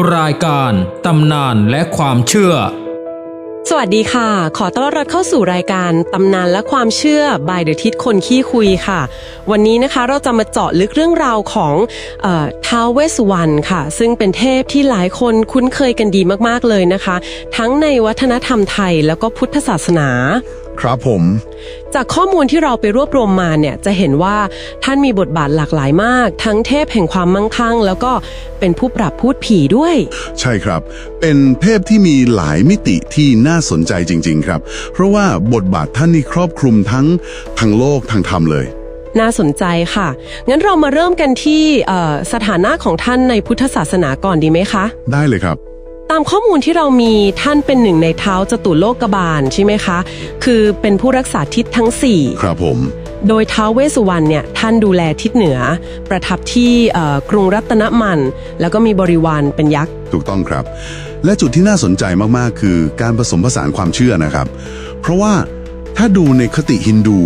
รายการตำนานและความเชื่อ สวัสดีค่ะ ขอต้อนรับเข้าสู่รายการตำนานและความเชื่อบายเดอะทิศคนขี้คุยค่ะ วันนี้นะคะเราจะมาเจาะลึกเรื่องราวของเอ่อท้าวเวสวรรณค่ะ ซึ่งเป็นเทพที่หลายคนคุ้นเคยกันดีมากๆเลยนะคะ ทั้งในวัฒนธรรมไทยแล้วก็พุทธศาสนา ครับผม จากข้อมูลที่เราไปรวบรวมมาเนี่ยจะเห็นว่าท่านมีบทบาทหลากหลายมาก ทั้งเทพแห่งความมั่งคั่ง แล้วก็เป็นผู้ปราบพูดผีด้วย ใช่ครับ เป็นเทพที่มีหลายมิติที่น่าสนใจจริง ๆ ครับ เพราะว่าบทบาทท่านนี่ครอบคลุมทั้งทางโลกทางธรรมเลยน่าสนใจค่ะ งั้นเรามาเริ่มกันที่เอ่อสถานะของท่านในพุทธศาสนาก่อนดีไหมคะ ได้เลยครับ ตามข้อมูลที่เรามีท่านเป็นหนึ่งในเท้าจตุโลกบาลใช่ไหมคะ คือเป็นผู้รักษาทิศทั้งครับผม4โดยท้าวเวสสุวรรณเนี่ยท่านดูแลทิศเหนือ ประทับที่เอ่อกรุงรัตนมัน แล้วก็มีบริวารเป็นยักษ์ ถูกต้องครับ และจุดที่น่าสนใจมาก ๆ คือการผสมผสานความเชื่อนะครับ เพราะว่าถ้าดูในคติฮินดู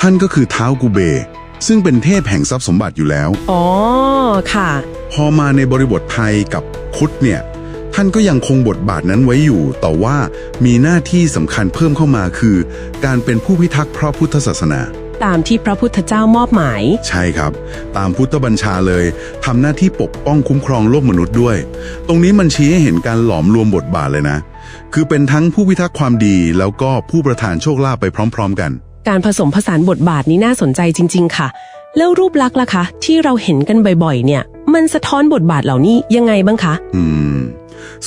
ท่านก็คือเท้ากูเบ ซึ่งเป็นเทพแห่งทรัพย์สมบัติอยู่แล้ว อ๋อ ค่ะ พอมาในบริบทไทยกับพุทธเนี่ย ท่านก็ยังคงบทบาทนั้นไว้อยู่ แต่ว่ามีหน้าที่สำคัญเพิ่มเข้ามาคือ การเป็นผู้พิทักษ์พระพุทธศาสนา ตามที่พระพุทธเจ้ามอบหมาย ใช่ครับ ตามพุทธบัญชาเลยทำหน้าที่ปกป้องคุ้มครองโลกมนุษย์ด้วย ตรงนี้มันชี้ให้เห็นการหลอมรวมบทบาทเลยนะ คือเป็นทั้งผู้พิทักษ์ความดีแล้วก็ผู้ประทานโชคลาภไปพร้อม ๆ กัน การผสมผสานบทบาทนี้น่าสนใจจริง ๆ ค่ะ แล้วรูปลักษณ์ล่ะคะ ที่เราเห็นกันบ่อยๆ เนี่ย มันสะท้อนบทบาทเหล่านี้ยังไงบ้างคะ อืม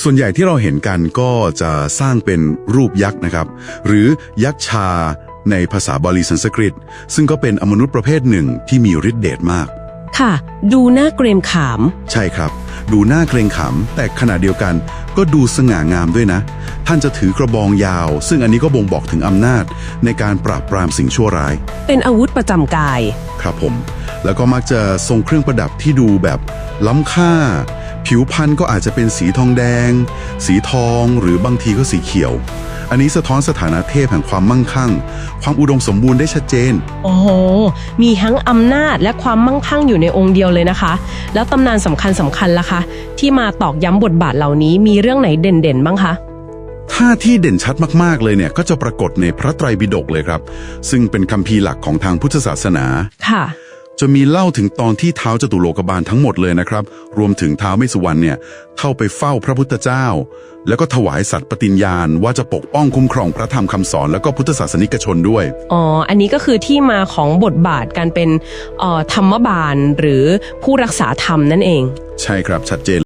ส่วนใหญ่ที่เราเห็นกันก็จะสร้างเป็นรูปยักษ์นะครับ หรือยักษ์ชาในภาษาบาลีสันสกฤต ซึ่งก็เป็นอมนุษย์ประเภทหนึ่งที่มีฤทธิ์เดชมาก ค่ะ ดูน่าเกรงขาม ใช่ครับ ดูหน้าเกรงขำแต่ขณะเดียวกันก็ดูสง่างามด้วยนะ ท่านจะถือกระบองยาว ซึ่งอันนี้ก็บ่งบอกถึงอำนาจ ในการปราบปรามสิ่งชั่วร้าย เป็นอาวุธประจำกาย ครับผม แล้วก็มักจะทรงเครื่องประดับที่ดูแบบล้ำค่า ผิวพรรณก็อาจจะเป็นสีทองแดง สีทองหรือบางทีก็สีเขียว อันนี้สะท้อนสถานะเทพแห่งความมั่งคั่ง ความอุดมสมบูรณ์ได้ชัดเจน โอ้โห มีทั้งอำนาจและความมั่งคั่งอยู่ในองค์เดียวเลยนะคะ แล้วตำนานสำคัญสำคัญล่ะคะ ที่มาตอกย้ำบทบาทเหล่านี้มีเรื่องไหนเด่นๆบ้างคะถ้าที่เด่นชัดมากๆเลยเนี่ยก็จะปรากฏในพระไตรปิฎกเลยครับ ซึ่งเป็นคัมภีร์หลักของทางพุทธศาสนาค่ะ จะมีเล่าถึงตอนที่เท้าจตุโลกบาลทั้งหมดเลยนะครับ รวมถึงเท้าเมสุวรรณเนี่ยเข้าไปเฝ้าพระพุทธเจ้า แล้วก็ถวายสัตย์ปฏิญญาณ ว่าจะปกป้องคุ้มครองพระธรรมคำสอนแล้วก็พุทธศาสนิกชนด้วย อ๋อ อันนี้ก็คือที่มาของบทบาทการเป็นเอ่อธรรมบาลหรือผู้รักษาธรรมนั่นเอง ใช่ครับชัดเจน